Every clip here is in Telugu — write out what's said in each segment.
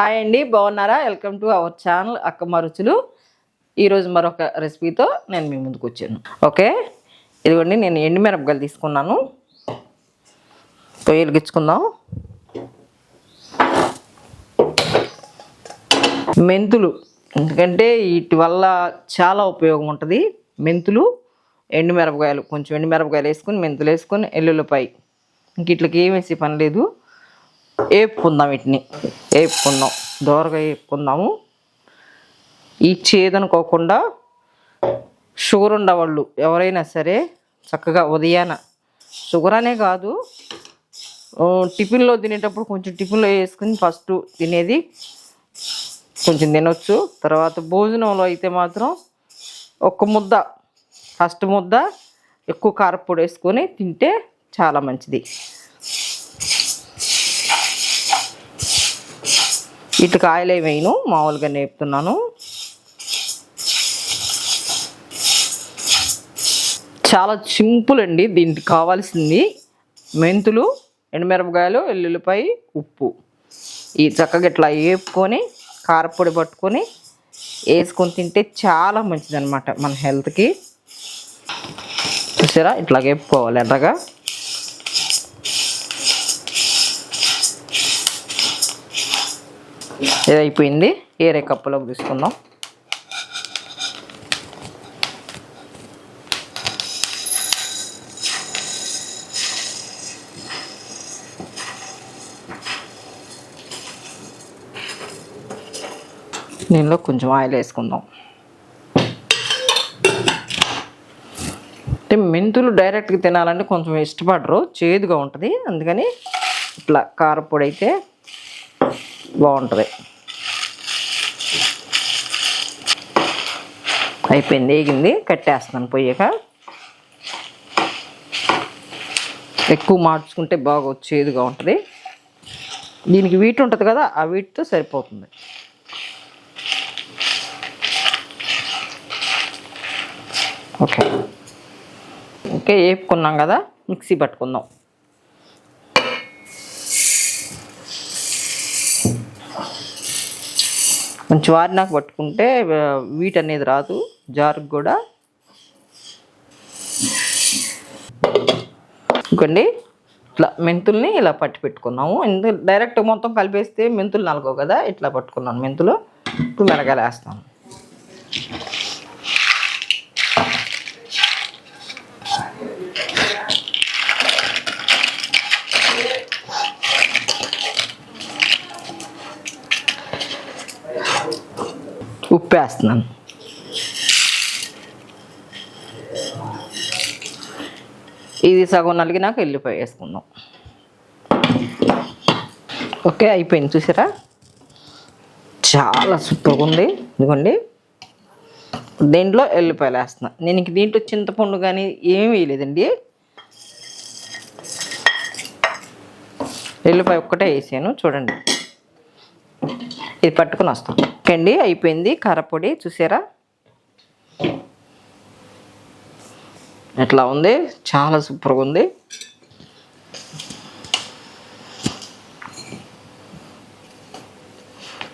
హాయ్ అండి బాగున్నారా? Welcome to our channel Akkamma Ruchulu ఈరోజు మరొక రెసిపీతో నేను మీ ముందుకు వచ్చాను. ఓకే? ఇదిగోండి నేను ఎండుమిరపకాయలు తీసుకున్నాను. పొయ్యి వెలిగించుకుందాం మెంతులు ఎందుకంటే వీటి వల్ల చాలా ఉపయోగం ఉంటుంది. మెంతులు ఎండుమిరపకాయలు కొంచెం ఎండుమిరపకాయలు వేసుకుని మెంతులు వేసుకొని ఎల్లుల్లిపాయ. ఇంక ఇట్లకి ఏం వేసే పని లేదు. వేపుకుందాం వీటిని. వేపుకుందాం దోరగా వేపుకుందాము ఈ చేదనుకోకుండా షుగర్ ఉండవాళ్ళు ఎవరైనా సరే చక్కగా ఉదయాన షుగర్ అనే కాదు టిఫిన్లో తినేటప్పుడు కొంచెం టిఫిన్లో వేసుకుని ఫస్ట్ తినేది కొంచెం తినొచ్చు. తర్వాత భోజనంలో అయితే మాత్రం ఒక ముద్ద ఫస్ట్ ముద్ద ఎక్కువ కారపొడి వేసుకొని తింటే చాలా మంచిది. ఇటు కాయలే వేయను మామూలుగా నేపుతున్నాను. చాలా సింపుల్ అండి దీనికి కావాల్సింది. మెంతులు ఎండుమిరపకాయలు ఎల్లుల్లిపాయ ఉప్పు. ఈ చక్కగా ఇట్లా వేపుకొని కారపొడి పట్టుకొని వేసుకొని తింటే చాలా మంచిదన్నమాట మన హెల్త్కి. చూసారా? ఇట్లా వేపుకోవాలి ఎర్రగా. ఇది అయిపోయింది ఏరే కప్పులోకి తీసుకుందాం. దీనిలో కొంచెం ఆయిల్ వేసుకుందాం. అంటే మెంతులు డైరెక్ట్గా తినాలంటే కొంచెం ఇష్టపడరు. చేదుగా ఉంటుంది. అందుకని ఇట్లా కారపొడి అయితే బాగుంటుంది. అయిపోయింది వేగింది కట్టేస్తున్నాను పొయ్యక. ఎక్కువ మార్చుకుంటే బాగా వచ్చేదిగా ఉంటుంది. దీనికి వీటి ఉంటుంది కదా ఆ వీటితో సరిపోతుంది. ఓకే. ఓకే వేపుకున్నాం కదా మిక్సీ పట్టుకుందాం. కొంచెం వారినాక పట్టుకుంటే వీట్ అనేది రాదు. జారుకు కూడా. ఇంకోండి ఇట్లా మెంతుల్ని ఇలా పట్టి పెట్టుకున్నాము. డైరెక్ట్ మొత్తం కలిపేస్తే మెంతులు నలగవు కదా? ఇట్లా పట్టుకున్నాను మెంతులు. ఇప్పుడు మిరగాయలు వేస్తాను. ఉప్పు వేస్తున్నాను ఇది సగం నలిగినాక వెళ్ళిపోయి వేసుకుందాం ఓకే అయిపోయింది చూసారా? చాలా సూపర్గా ఉంది. ఇదిగోండి. దీంట్లో ఎల్లిపాయలు వేస్తున్నా నేను ఇంక దీంట్లో చింతపండు కానీ ఏమీ వేయలేదండి. ఎల్లిపాయ ఒక్కటే వేసాను. చూడండి. ఇది పట్టుకుని వస్తాను ఓకే అండి అయిపోయింది కారపొడి చూసారా? ఎట్లా ఉంది? చాలా సూపర్గా ఉంది.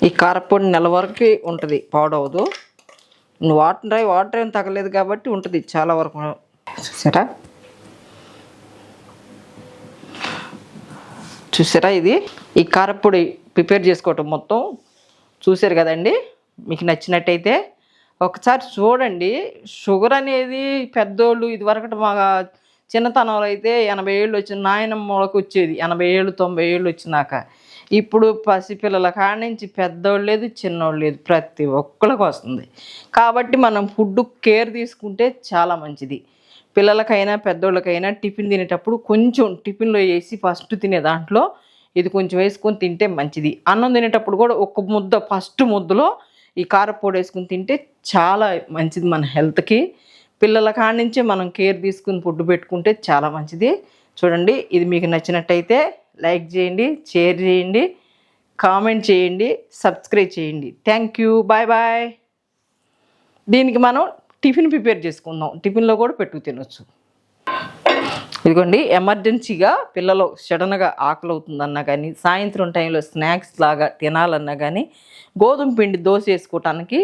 ఈ కారపొడి నెల వరకు ఉంటుంది పాడవదు. నువ్వు వాటర్ వాటర్ ఏం తగలేదు కాబట్టి ఉంటుంది చాలా వరకు. చూసారా? చూసారా ఇది? ఈ కారపొడి ప్రిపేర్ చేసుకోవటం మొత్తం చూశారు కదండి? మీకు నచ్చినట్టయితే ఒకసారి చూడండి. షుగర్ అనేది పెద్దోళ్ళు ఇదివరకటి మా చిన్నతనంలో అయితే ఎనభై ఏళ్ళు వచ్చిన నాయనమ్మలకు వచ్చేది. ఎనభై ఏళ్ళు తొంభై ఏళ్ళు వచ్చినాక. ఇప్పుడు పసిపిల్లల కాడ నుంచి పెద్దోళ్ళు లేదు చిన్నోళ్ళు లేదు. ప్రతి ఒక్కరికి వస్తుంది. కాబట్టి మనం ఫుడ్ కేర్ తీసుకుంటే చాలా మంచిది. పిల్లలకైనా పెద్దోళ్ళకైనా టిఫిన్ తినేటప్పుడు కొంచెం టిఫిన్లో వేసి ఫస్ట్ తినే దాంట్లో ఇది కొంచెం వేసుకొని తింటే మంచిది. అన్నం తినేటప్పుడు కూడా ఒక ముద్ద ఫస్ట్ ముద్దలో ఈ కారపొడి వేసుకుని తింటే చాలా మంచిది మన హెల్త్కి. పిల్లల కాడి నుంచే మనం కేర్ తీసుకుని ఫుడ్ పెట్టుకుంటే చాలా మంచిది. చూడండి ఇది మీకు నచ్చినట్టయితే లైక్ చేయండి షేర్ చేయండి కామెంట్ చేయండి సబ్స్క్రైబ్ చేయండి. Thank you bye bye. దీనికి మనం టిఫిన్ ప్రిపేర్ చేసుకుందాం. టిఫిన్లో కూడా పెట్టుకు తినొచ్చు. ఇదిగోండి ఎమర్జెన్సీగా పిల్లలు సడన్గా ఆకలి అవుతుందన్నా కానీ సాయంత్రం టైంలో స్నాక్స్ లాగా తినాలన్నా కానీ గోధుమ పిండి దోశ వేసుకోవటానికి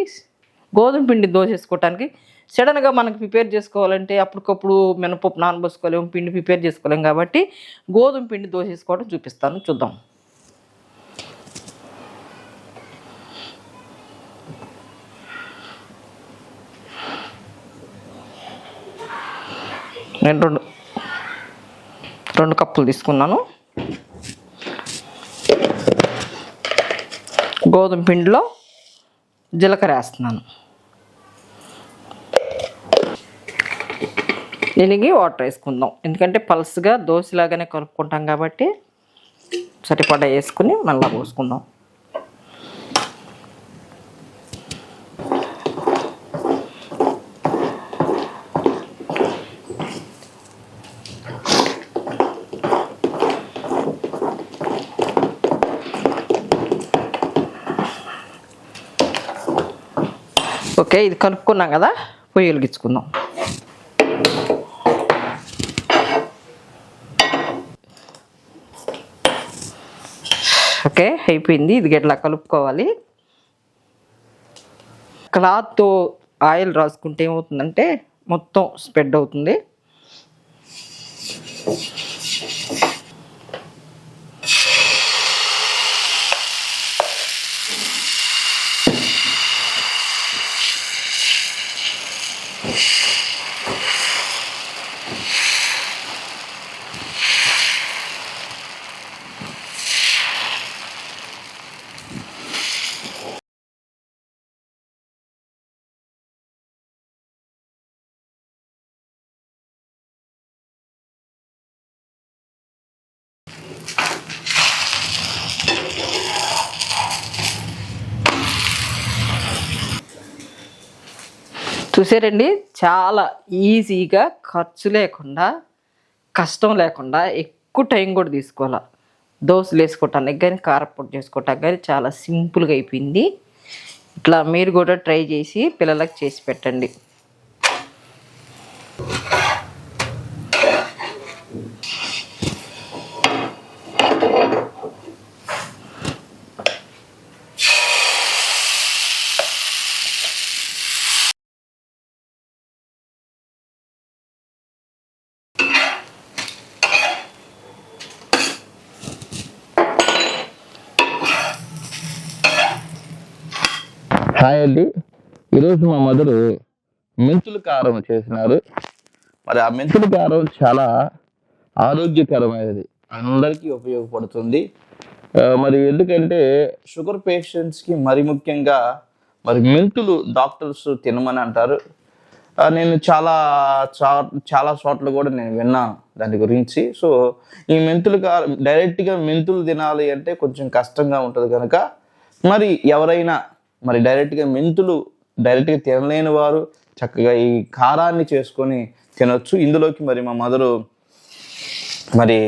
గోధుమ పిండి దోశ వేసుకోవటానికి సడన్గా మనకి ప్రిపేర్ చేసుకోవాలంటే అప్పటికప్పుడు మినపప్పు నానబోసుకోలేము పిండి ప్రిపేర్ చేసుకోలేము కాబట్టి గోధుమ పిండి దోశ వేసుకోవడం చూపిస్తాను చూద్దాం. నేను రెండు. రెండు కప్పులు తీసుకున్నాను. గోధుమ పిండిలో జీలకర్ర వేస్తున్నాను. దీనికి వాటర్ వేసుకుందాం. ఎందుకంటే పల్స్గా దోశలాగానే కలుపుకుంటాం కాబట్టి సరిపడా వేసుకుని మళ్ళీ పోసుకుందాం. ఓకే ఇది కలుపుకున్నాం కదా పొయ్యి వెలిగించుకుందాం ఓకే అయిపోయింది ఇది ఇట్లా కలుపుకోవాలి. క్లాత్తో ఆయిల్ రాసుకుంటే ఏమవుతుందంటే మొత్తం స్ప్రెడ్ అవుతుంది. చూసారండి చాలా ఈజీగా ఖర్చు లేకుండా కష్టం లేకుండా ఎక్కువ టైం కూడా తీసుకోవాలి. దోశలు వేసుకోవటానికి కానీ కారపొడి చేసుకోవటానికి కానీ చాలా సింపుల్గా అయిపోయింది. ఇట్లా మీరు కూడా ట్రై చేసి పిల్లలకు చేసి పెట్టండి. హాయ్ అండి ఈరోజు మా మదరు మెంతులు కారం చేసినారు. మరి ఆ మెంతులు కారం చాలా ఆరోగ్యకరమైనది. అందరికీ ఉపయోగపడుతుంది. మరి ఎందుకంటే షుగర్ పేషెంట్స్కి మరి ముఖ్యంగా మరి మెంతులు డాక్టర్స్ తినమని అంటారు. నేను చాలా చా చాలా చోట్ల కూడా నేను విన్నాను దాని గురించి. సో ఈ మెంతులు కారం డైరెక్ట్గా మెంతులు తినాలి అంటే కొంచెం కష్టంగా ఉంటుంది కనుక మరి ఎవరైనా మరి డైరెక్ట్గా మెంతులు డైరెక్ట్గా తినలేని వారు చక్కగా ఈ కారాన్ని చేసుకొని తినొచ్చు. ఇందులోకి మరి మా మదరు మరి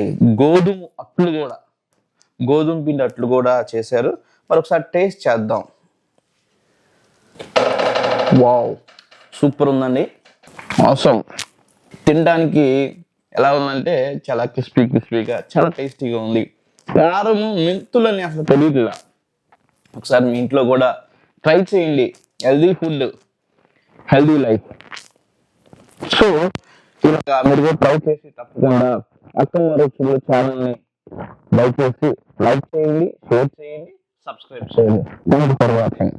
గోధుమ అట్లు కూడా గోధుమ పిండి అట్లు కూడా చేశారు. మరి ఒకసారి టేస్ట్ చేద్దాం. వావ్ సూపర్ ఉందండి. అవసరం తినడానికి ఎలా ఉందంటే చాలా క్రిస్పీ క్రిస్పీగా చాలా టేస్టీగా ఉంది. కారము మెంతులని అసలు తెలియదు ఒకసారి మీ ఇంట్లో కూడా ట్రై చేయండి. Healthy food healthy life so ఇలా మీరు ట్రై చేసి తప్పకుండా అక్క మరొక ఛానల్ని దయచేసి లైక్ చేయండి షేర్ చేయండి సబ్స్క్రైబ్ చేయండి. Thank you for watching